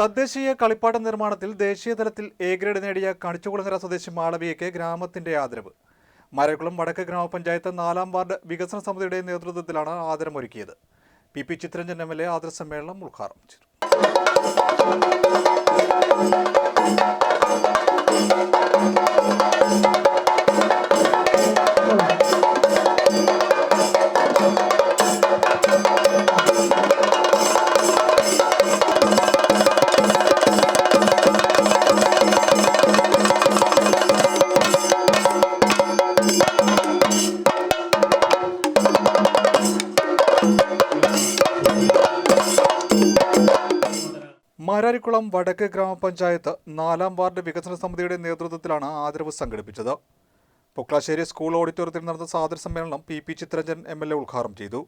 തദ്ദേശീയ കളിപ്പാട്ട നിർമ്മാണത്തിൽ ദേശീയതലത്തിൽ എ ഗ്രേഡ് നേടിയ കണിച്ചുകുളങ്ങര സ്വദേശി മാളവിയയ്ക്ക് ഗ്രാമത്തിന്റെ ആദരവ്. മരക്കുളം വടക്ക് ഗ്രാമപഞ്ചായത്ത് നാലാം വാർഡ് വികസന സമിതിയുടെ നേതൃത്വത്തിലാണ് ആദരമൊരുക്കിയത്. P P Chitharanjan M L A ആദര സമ്മേളനം ഉദ്ഘാടനം ചെയ്തു. മാരാരിക്കുളം വടക്ക് ഗ്രാമപഞ്ചായത്ത് നാലാം വാർഡ് വികസന സമിതിയുടെ നേതൃത്വത്തിലാണ് ആദരവ് സംഘടിപ്പിച്ചത്. പൊക്ലാശ്ശേരി സ്കൂൾ ഓഡിറ്റോറിയത്തിൽ നടന്ന സാദര സമ്മേളനം P P Chitharanjan M L A ഉദ്ഘാടനം ചെയ്തു.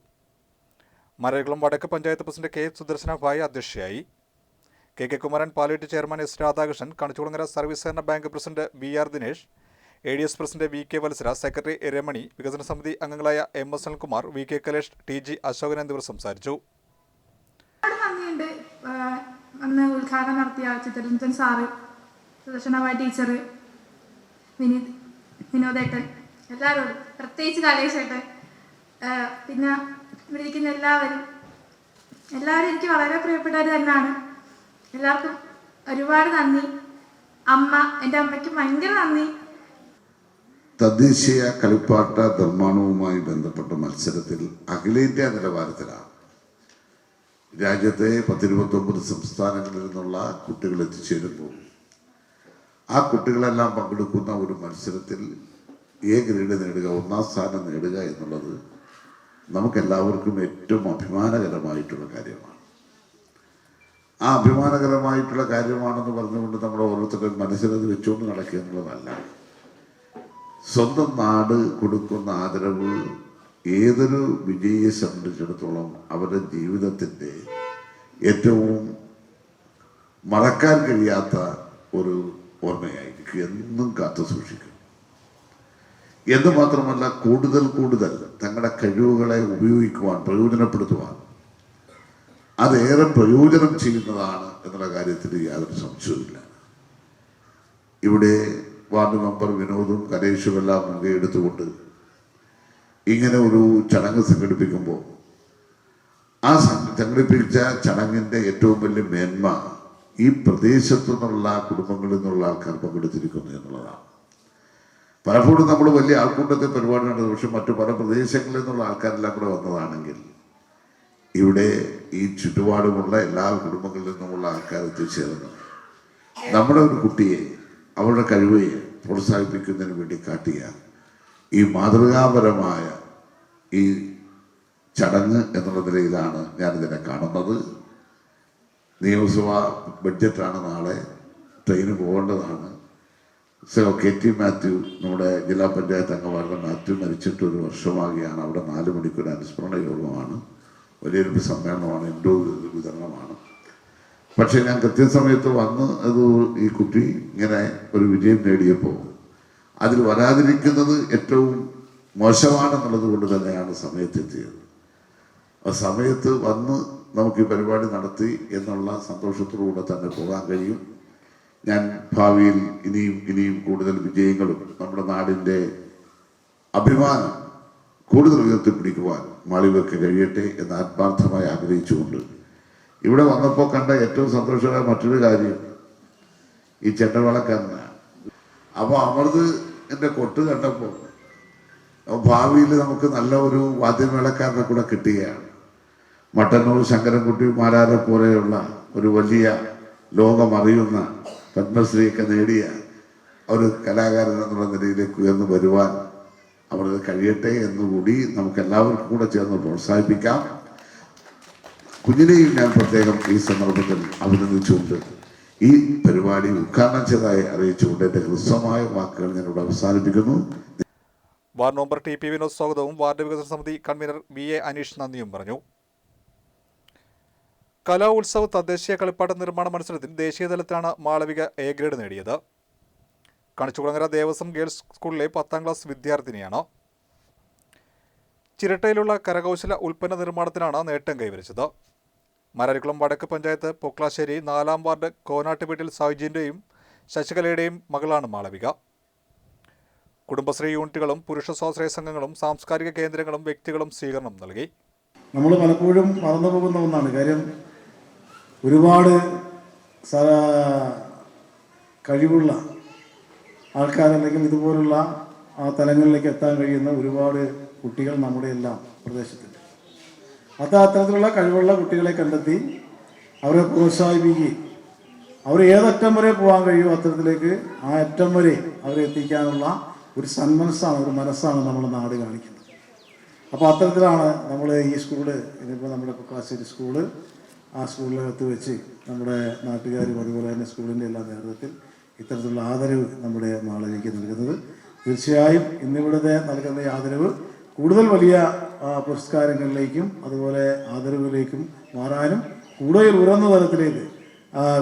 മാരാരിക്കുളം വടക്ക് പഞ്ചായത്ത് പ്രസിഡന്റ് കെ സുദർശന ഭായ് അധ്യക്ഷയായി. K K Kumaran പാലേറ്റ് chairman S Radhakrishnan Kanichukulangara service സഹകരണ bank president V R Dinesh A D S president V K Valsara secretary Ramani വികസന സമിതി അംഗങ്ങളായ M S Anilkumar V K Kalesh T G Ashokan എന്നിവർ സംസാരിച്ചു. അന്ന് ഉദ്ഘാടനം നടത്തിയ ചിത്രരഞ്ജൻ സാറ് സുദർശനമായ ടീച്ചർ വിനീത് വിനോദേട്ടൻ എല്ലാവരോടും. പ്രത്യേകിച്ച് കലേശേട്ടൻ പിന്നെ ഇവിടെ ഇരിക്കുന്ന എല്ലാവരും. എല്ലാവരും എനിക്ക് വളരെ പ്രിയപ്പെട്ടവർ തന്നെയാണ്. എല്ലാവർക്കും ഒരുപാട് നന്ദി. അമ്മ എന്റെ അമ്മയ്ക്ക് ഭയങ്കര നന്ദി. തദ്ദേശീയ കളിപ്പാട്ട നിർമ്മാണവുമായി ബന്ധപ്പെട്ട മത്സരത്തിൽ അഖിലേന്ത്യാ നിലവാരത്തിലാണ് രാജ്യത്തെ പത്തിരുപത്തൊമ്പത് സംസ്ഥാനങ്ങളിൽ നിന്നുള്ള കുട്ടികൾ എത്തിച്ചേരുമ്പോൾ ആ കുട്ടികളെല്ലാം പങ്കെടുക്കുന്ന ഒരു മത്സരത്തിൽ എ ഗ്രേഡ് നേടുക ഒന്നാം സ്ഥാനം നേടുക എന്നുള്ളത് നമുക്കെല്ലാവർക്കും ഏറ്റവും അഭിമാനകരമായിട്ടുള്ള കാര്യമാണ്. ആ അഭിമാനകരമായിട്ടുള്ള കാര്യമാണെന്ന് പറഞ്ഞുകൊണ്ട് നമ്മൾ ഓരോരുത്തരും മനസ്സിലത് വെച്ചുകൊണ്ട് നടക്കുക എന്നുള്ളതല്ല. സ്വന്തം നാട് കൊടുക്കുന്ന ആദരവ് ഏതൊരു വിജയിയെ സംബന്ധിച്ചിടത്തോളം അവരുടെ ജീവിതത്തിന്റെ ഏറ്റവും മറക്കാൻ കഴിയാത്ത ഒരു ഓർമ്മയായിരിക്കും. എന്നും കാത്തു സൂക്ഷിക്കും എന്ന് മാത്രമല്ല കൂടുതൽ കൂടുതൽ തങ്ങളുടെ കഴിവുകളെ ഉപയോഗിക്കുവാൻ പ്രയോജനപ്പെടുത്തുവാൻ അതേറെ പ്രയോജനം ചെയ്യുന്നതാണ് എന്നുള്ള കാര്യത്തിൽ യാതൊരു സംശയവുമില്ല ഇവിടെ വാർഡ് മെമ്പർ വിനോദും കലേഷുമെല്ലാം മുൻകൈ എടുത്തുകൊണ്ട് ഇങ്ങനെ ഒരു ചടങ്ങ് സംഘടിപ്പിക്കുമ്പോൾ ആ സംഘടിപ്പിച്ച ചടങ്ങിന്റെ ഏറ്റവും വലിയ മേന്മ ഈ പ്രദേശത്തു നിന്നുള്ള കുടുംബങ്ങളിൽ നിന്നുള്ള ആൾക്കാർ പങ്കെടുത്തിരിക്കുന്നു എന്നുള്ളതാണ്. പലപ്പോഴും നമ്മൾ വലിയ ആൾക്കൂട്ടത്തെ പരിപാടി നടത്തുന്നത് പക്ഷെ മറ്റു പല പ്രദേശങ്ങളിൽ നിന്നുള്ള ആൾക്കാരെല്ലാം കൂടെ വന്നതാണെങ്കിൽ ഇവിടെ ഈ ചുറ്റുപാടുമുള്ള എല്ലാ കുടുംബങ്ങളിൽ നിന്നുമുള്ള ആൾക്കാർ എത്തിച്ചേർന്ന് നമ്മുടെ ഒരു കുട്ടിയെ അവരുടെ കഴിവയെ പ്രോത്സാഹിപ്പിക്കുന്നതിന് വേണ്ടി കാട്ടിയ ഈ മാതൃകാപരമായ ഈ ചടങ്ങ് എന്നുള്ള നിലയിലാണ് ഞാനിതിനെ കാണുന്നത്. നിയമസഭാ ബഡ്ജറ്റാണ് നാളെ ട്രെയിന് പോകേണ്ടതാണ്. സോ കെ ടി മാത്യു നമ്മുടെ ജില്ലാ പഞ്ചായത്ത് അംഗമായിരുന്ന മാത്യു മരിച്ചിട്ട് ഒരു വർഷമാകുകയാണ്. അവിടെ നാല് മണിക്കൂർ അനുസ്മരണ യോഗമാണ്. വലിയൊരു സമ്മേളനമാണ് ഇൻഡോർ വിതരണമാണ്. പക്ഷേ ഞാൻ കൃത്യസമയത്ത് വന്ന് അത് ഈ കുട്ടി ഇങ്ങനെ ഒരു വിജയം നേടിയപ്പോൾ അതിൽ വരാതിരിക്കുന്നത് ഏറ്റവും മോശമാണെന്നുള്ളത് കൊണ്ട് തന്നെയാണ് സമയത്തെത്തിയത്. ആ സമയത്ത് വന്ന് നമുക്ക് ഈ പരിപാടി നടത്തി എന്നുള്ള സന്തോഷത്തോടുകൂടെ തന്നെ പോകാൻ കഴിയും. ഞാൻ ഭാവിയിൽ ഇനിയും ഇനിയും കൂടുതൽ വിജയങ്ങളും നമ്മുടെ നാടിന്റെ അഭിമാനം കൂടുതൽ ഉയർത്തിപ്പിടിക്കുവാൻ മാളികൾക്ക് കഴിയട്ടെ എന്ന് ആത്മാർത്ഥമായി ആഗ്രഹിച്ചുകൊണ്ട് ഇവിടെ വന്നപ്പോൾ കണ്ട ഏറ്റവും സന്തോഷകരമായ മറ്റൊരു കാര്യം ഈ ചെണ്ടവളക്കന്ന അപ്പോൾ അമൃത് എന്റെ കൊട്ട് കണ്ടപ്പോൾ ഭാവിയിൽ നമുക്ക് നല്ല ഒരു വാദ്യമേളക്കാരനെ കൂടെ കിട്ടുകയാണ്. മട്ടന്നൂർ ശങ്കരൻകുട്ടി മാരാരെ പോലെയുള്ള ഒരു വലിയ ലോകമറിയുന്ന പത്മശ്രീയൊക്കെ നേടിയ ഒരു കലാകാരൻ എന്നുള്ള നിലയിലേക്ക് ഉയർന്നു വരുവാൻ അവർക്ക് കഴിയട്ടെ എന്നുകൂടി നമുക്ക് എല്ലാവർക്കും കൂടെ ചേർന്ന് പ്രോത്സാഹിപ്പിക്കാം. കുഞ്ഞിനെയും ഞാൻ പ്രത്യേകം ഈ സന്ദർഭത്തിൽ അഭിനന്ദിച്ചുകൊണ്ട് ഈ പരിപാടി ഉദ്ഘാടനം ചെയ്തതായി അറിയിച്ചുകൊണ്ട് എന്റെ ഹൃസ്വമായ വാക്കുകൾ ഞാൻ ഇവിടെ അവസാനിപ്പിക്കുന്നു. Ward member T P Vinod സ്വാഗതവും വാർഡ് വികസന സമിതി കൺവീനർ വി എ അനീഷ് നന്ദിയും പറഞ്ഞു. കലാ ഉത്സവ് തദ്ദേശീയ കളിപ്പാട്ട നിർമ്മാണ മത്സരത്തിൽ ദേശീയതലത്തിലാണ് മാളവിക എ ഗ്രേഡ് നേടിയത്. കണിച്ചുകുളങ്ങര ദേവസ്വം ഗേൾസ് സ്കൂളിലെ പത്താം ക്ലാസ് വിദ്യാർത്ഥിനിയാണ്. ചിരട്ടയിലുള്ള കരകൗശല ഉൽപ്പന്ന നിർമ്മാണത്തിനാണ് നേട്ടം കൈവരിച്ചത്. മാരാരിക്കുളം വടക്ക് പഞ്ചായത്ത് പൊക്ലാശ്ശേരി നാലാം വാർഡ് കോനാട്ട് വീട്ടിൽ സൈജിന്റെയും ശശികലയുടെയും മകളാണ് മാളവിക. കുടുംബശ്രീ യൂണിറ്റുകളും പുരുഷ സ്വാശ്രയ സംഘങ്ങളും സാംസ്കാരിക കേന്ദ്രങ്ങളും വ്യക്തികളും സ്വീകരണം നൽകി. നമ്മൾ പലപ്പോഴും മറന്നു പോകുന്ന ഒന്നാണ്. കാര്യം ഒരുപാട് കഴിവുള്ള ആൾക്കാരല്ലെങ്കിൽ ഇതുപോലുള്ള ആ തലങ്ങളിലേക്ക് എത്താൻ കഴിയുന്ന ഒരുപാട് കുട്ടികൾ നമ്മുടെ എല്ലാം പ്രദേശത്തുണ്ട് അത് അത്തരത്തിലുള്ള കഴിവുള്ള കുട്ടികളെ കണ്ടെത്തി അവരെ പ്രോത്സാഹിപ്പിക്കുകയും അവർ ഏതറ്റം വരെ പോകാൻ കഴിയുമോ അത്തരത്തിലേക്ക് ആ അറ്റം വരെ അവരെ എത്തിക്കാനുള്ള ഒരു സന്മനസ്സാണ് ഒരു മനസ്സാണ് നമ്മൾ നാട് കാണിക്കുന്നത്. അപ്പോൾ അത്തരത്തിലാണ് നമ്മൾ ഈ സ്കൂൾ ഇതിപ്പോൾ നമ്മുടെ പൊക്കാശ്ശേരി സ്കൂൾ ആ സ്കൂളിനകത്ത് വെച്ച് നമ്മുടെ നാട്ടുകാരും അതുപോലെ തന്നെ സ്കൂളിന്റെ എല്ലാ നേതൃത്വത്തിൽ ഇത്തരത്തിലുള്ള ആദരവ് നമ്മുടെ മാളവിക്ക് നൽകുന്നത്. തീർച്ചയായും ഇന്നിവിടുത്തെ നൽകുന്ന ആദരവ് കൂടുതൽ വലിയ പുരസ്കാരങ്ങളിലേക്കും അതുപോലെ ആദരവിലേക്കും മാറാനും കൂടുതൽ ഉയർന്ന തലത്തിലേക്ക്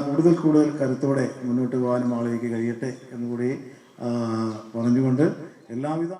കൂടുതൽ കൂടുതൽ കരുത്തോടെ മുന്നോട്ട് പോകാനും ആളുകൾക്ക് കഴിയട്ടെ എന്നുകൂടി പറഞ്ഞുകൊണ്ട് എല്ലാവിധ